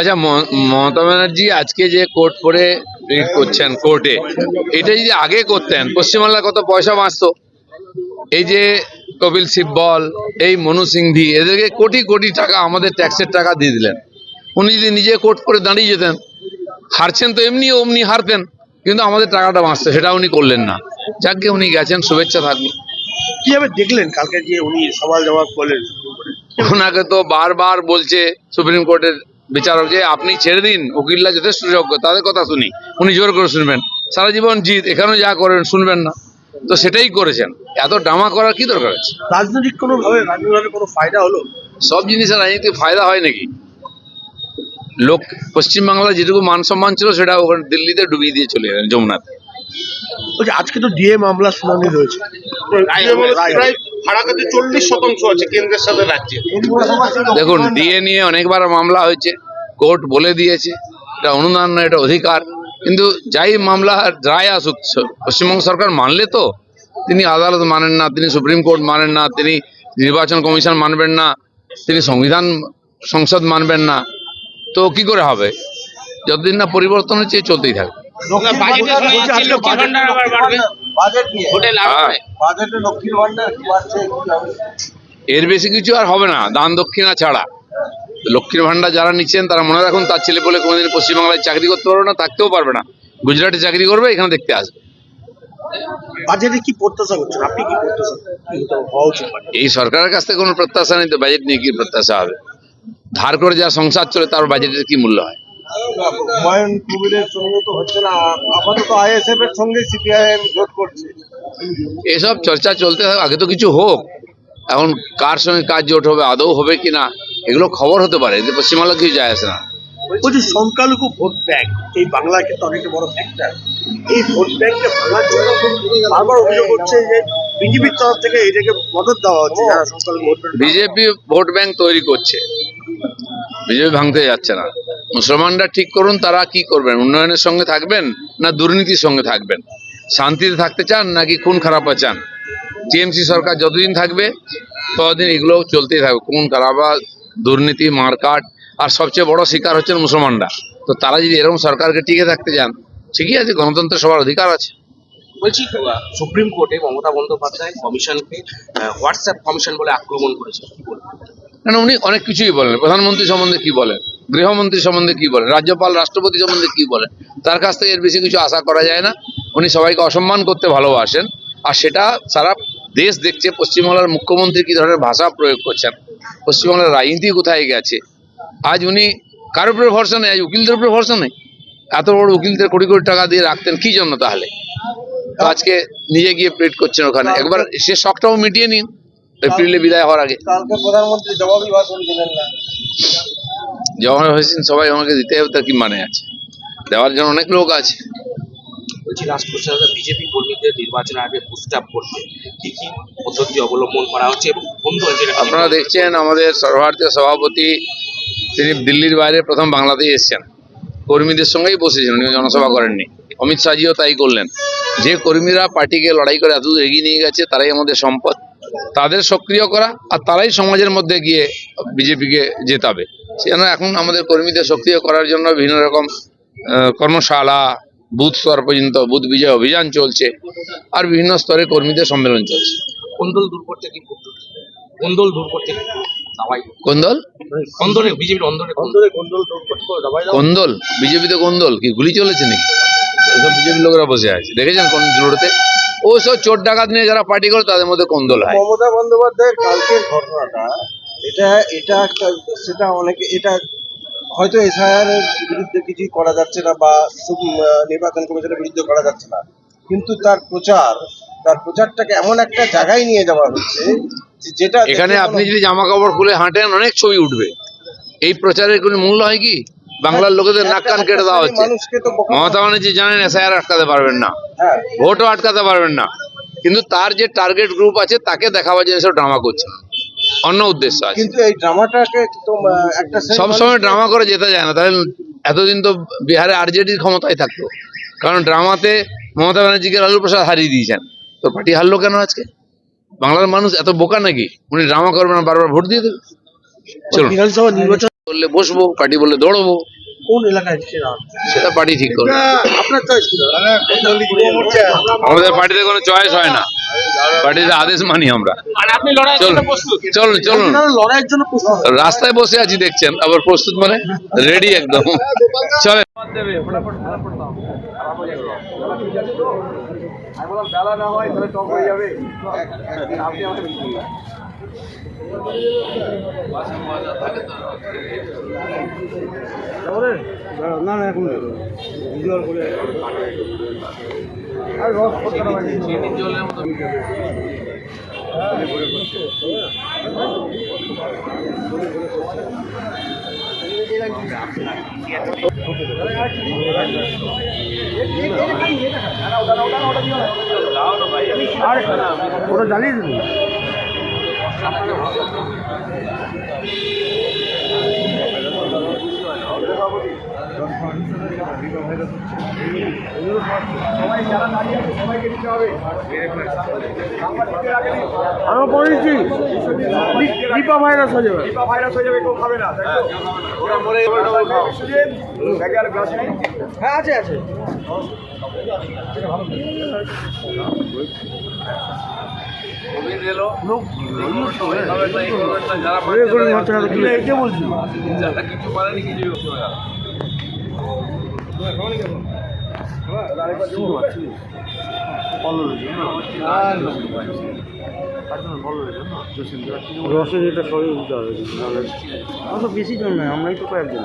আচ্ছা মমতা ব্যানার্জি আজকে যে কোর্ট করে রিট করছেন কোর্টে এটা যদি আগে করতেন পশ্চিমবাংলার কত পয়সা বাঁচতো? এই যে কপিল সিব্বল এই মনু সিংভি এদেরকে কোটি কোটি টাকা আমাদের ট্যাক্সের টাকা দিয়ে দিলেন। উনি যদি নিজে কোর্ট করে দাঁড়িয়ে যেতেন হারছেন তো এমনি অমনি হারতেন কিন্তু আমাদের টাকাটা বাঁচতো সেটা উনি করলেন না। যাকে উনি গেছেন শুভেচ্ছা থাকল। কীভাবে দেখলেন কালকে যে উনি সওয়াল জবাব করলেন? ওনাকে তো বারবার বলছে সুপ্রিম কোর্টের বিচারক যে আপনি ছেড়ে দিন উকিলরা যথেষ্ট যোগ্য তাদের কথা শুনি। উনি জোর করে শুনবেন। সারা জীবন জিত এখানেও যা করেন শুনবেন না। তো সেটাই করেছেন। এত ড্রামা করার কি দরকার আছে? রাজনৈতিক কোনো ভাবে রাজনৈতিক কোনো ফায়দা হলো? সব জিনিসের রাজনীতি ফায়দা হয় নাকি? লোক পশ্চিমবাংলার যেটুকু মান সম্মান ছিল সেটা ওখানে দিল্লিতে ডুবিয়ে দিয়ে চলে গেলেন যমুনাতে। বলছি আজকে তো ডিএ মামলা শুনানি রয়েছে ফারাকাতে চল্লিশ শতাংশ আছে কেন্দ্রের সাথে দেখুন ডিএ নিয়ে অনেকবার মামলা হয়েছে, কোর্ট বলে দিয়েছে, এটা অনুদান না এটা অধিকার। কিন্তু যাই মামলা রায় আসুক পশ্চিমবঙ্গ সরকার মানলে তো, তিনি আদালত মানেন না, তিনি সুপ্রিম কোর্ট মানেন না, তিনি নির্বাচন কমিশন মানবেন না, তিনি সংবিধান সংসদ মানবেন না, তো কি করে হবে? যতদিন না পরিবর্তন হচ্ছে, চলতেই থাকবে। হবে। এর বেশি কিছু আর হবে না দান দক্ষিণা ছাড়া। লক্ষ্মীর ভান্ডার যারা নিচ্ছেন তারা মনে রাখুন তার ছেলে বলে কোনোদিন পশ্চিমবাংলায় চাকরি করতে পারবে না থাকতেও পারবে না। গুজরাটে চাকরি করবে এখানে দেখতে আসবে। বাজেটে কি প্রত্যাশা করছেন? আপনি কি? এই সরকারের কাছ থেকে কোনো প্রত্যাশা নেই তো বাজেট নিয়ে কি প্রত্যাশা হবে? ধার করে যা সংসার চলে তার বাজেটের কি মূল্য হয়? হুমায়ুন কবিরের সঙ্গে তো হচ্ছে না আপাতত আইএসএফ এর সঙ্গে সিপিআইএম জোট করছে। এসব চর্চা চলতে থাক আগে তো কিছু হোক। এখন কার সঙ্গে কাজ জোট হবে আদৌ হবে কি না এগুলো খবর হতে পারে পশ্চিমবাংলা কিছু যায় আসে না। বলছি সংখ্যালঘু ভোট ব্যাংক এই বাংলার ক্ষেত্রে অনেক বড় ফ্যাক্টর এই ভোট ব্যাংককে ভাঙার জন্য বারবার অভিযোগ করছে যে বিজেপির তরফ থেকে এটাকে মদত দেওয়া হচ্ছে যারা সংখ্যালঘু ভোট বিজেপি ভোট ব্যাংক তৈরি করছে। বিজেপি ভাঙতে যাচ্ছে না। মুসলমানরা ঠিক করুন তারা কি করবেন? উন্নয়নের সঙ্গে থাকবেন না দুর্নীতির সঙ্গে থাকবেন? শান্তিতে থাকতে চান নাকি খুন খারাপা চান? টিএমসি সরকার যতদিন থাকবে ততদিন এগুলো চলতেই থাকবে। খুন খারাপা দুর্নীতি মারকাট আর সবচেয়ে বড় শিকার হচ্ছেন মুসলমানরা। তো তারা যদি এরকম সরকারকে টিকে থাকতে চান ঠিকই আছে গণতন্ত্রের সবার অধিকার আছে। বলছি সুপ্রিম কোর্টে মমতা বন্দ্যোপাধ্যায় কমিশনকে হোয়াটসঅ্যাপ কমিশন বলে আক্রমণ করেছে কি বলবেন? উনি অনেক কিছুই বলেন। প্রধানমন্ত্রী সম্বন্ধে কি বলেন? গৃহমন্ত্রী সম্বন্ধে কি বলেন? রাজ্যপাল, রাষ্ট্রপতি সম্বন্ধে কি বলেন? তার কাছ থেকে এর বেশি কিছু আশা করা যায় না। উনি সবাইকে অসম্মান করতে ভালোবাসেন। আর সেটা সারা দেশ দেখছে। পশ্চিমবাংলার মুখ্যমন্ত্রী কি ধরনের ভাষা প্রয়োগ করছেন? পশ্চিমবাংলার রাজনীতি কোথায় গেছে? আজ উনি কার উপরে ভরসা নেই? আজ উকিলদের উপরে ভরসা নেই? এত বড় উকিলদের কোটি কোটি টাকা দিয়ে রাখতেন কি জন্য তাহলে? আজকে নিজে গিয়ে প্রেট করছেন ওখানে। একবার সে শখটাও মিটিয়ে নিন। এপ্রিলে বিদায় হওয়ার আগে। প্রধানমন্ত্রী জবাবি ভাষণ দিলেন না। জমা হয়েছেন সবাই আমাকে দিতে হবে তার কি মানে আছে? দেওয়ার জন্য অনেক লোক আছে। বলছি বিজেপি কর্মীদের নির্বাচনের আগে বুস্ট আপ কি কি পদ্ধতি অবলম্বন করা হচ্ছে এবং বন্ধু আপনারা দেখছেন আমাদের সর্বভারতীয় সভাপতি তিনি দিল্লির বাইরে প্রথম বাংলাতেই এসেছেন। কর্মীদের সঙ্গেই বসেছেন উনি জনসভা করেননি। অমিত শাহজিও তাই করলেন। যে কর্মীরা পার্টিকে লড়াই করে এত এগিয়ে নিয়ে গেছে তারাই আমাদের সম্পদ। তাদের সক্রিয় করা আর তারাই সমাজের মধ্যে গিয়ে বিজেপিকে জেতাবে। সেজন্য এখন আমাদের কর্মীদের সক্রিয় করার জন্য বিভিন্ন রকম আহ, কর্মশালা বুথ স্তর পর্যন্ত বুথ বিজয় অভিযান চলছে আর বিভিন্ন স্তরে কর্মীদের সম্মেলন চলছে। কোন্দল দূর করতে কি কোন্দল? দূর করতে কি? দাওয়াই কোন দল অন্দরে বিজেপির অন্দরে কোন্দল। কোন্দল দূর করতে হবে দাবাই দাও কোন্দল? বিজেপিতে কোন্দল? কি গুলি চলেছে নাকি? ওসব বিজেপির লোকেরা বসে আছে। দেখেছেন কোন রোডতে ও সব চোর ডাকাত নিয়ে যারা পার্টি করে তাদের মধ্যে কোন্দল হয়। মমতা বন্দ্যোপাধ্যায়ের কালকের ঘটনাটা এটা এটা একটা সেটা অনেকে এটা হয়তো এসআইআর এর বিরুদ্ধে কিছুই করা যাচ্ছে না বা নির্বাচন কমিশনের বিরুদ্ধে করা যাচ্ছে না। কিন্তু তার প্রচার তার প্রচারটাকে এমন একটা জায়গায় নিয়ে যাওয়া হচ্ছে যেটা এখানে আপনি যদি জামা কাপড় খুলে হাঁটেন অনেক ছবি উঠবে। এই প্রচারের কোনো মূল্য হয় কি? বাংলার লোকেদের নাক কান কেটে দেওয়া হচ্ছে। মমতা ব্যানার্জি জানেন এসআইআর আটকাতে পারবেন না। হ্যাঁ। ভোটও আটকাতে পারবেন না। কিন্তু তার যে টার্গেট গ্রুপ আছে তাকে দেখাবার জন্য সব ড্রামা করছে। অন্য উদ্দেশ্য আছে। কিন্তু এই ড্রামাটাকে তো একটা সবসময় ড্রামা করে যেতে যায় না তাহলে এতদিন তো বিহারে আরজেডির ক্ষমতায় থাকতো। কারণ ড্রামাতে মমতা ব্যানার্জিকে লালু প্রসাদ হারিয়ে দিয়েছেন। তো পার্টি হারলো কেন আজকে? বাংলার মানুষ এত বোকা নাকি? উনি ড্রামা করবে না বারবার ভোট দিয়ে দেবে। চলুন। বিধানসভা নির্বাচন বললে বসবো পার্টি বললে দৌড়বো। কোন এলাকায় সেটা পার্টি ঠিক করবে। আপনার চয়েস কি আমাদের পার্টিতে কোনো চয়েস হয় না। পার্টিতে আদেশ মানি আমরা। মানে আপনি লড়াইয়ের চলুন জন্য প্রস্তুত। চলুন চলুন। আপনারা লড়াইয়ের জন্য প্রস্তুত। রাস্তায় বসে আছি দেখছেন। আবার প্রস্তুত মানে রেডি একদম। চলে না না এখন ভিজুয়াল করে আর ওটা জ্বালিয়ে আমি পড়েছি নিপা ভাইরাস হয়ে যাবে। নিপা ভাইরাস হয়ে যাবে কেউ খাবে না হ্যাঁ আছে আছে। রসের এটা সবই উঠতে হবে আমরা তো বেশি জন নয় আমরাই তো কয়েকজন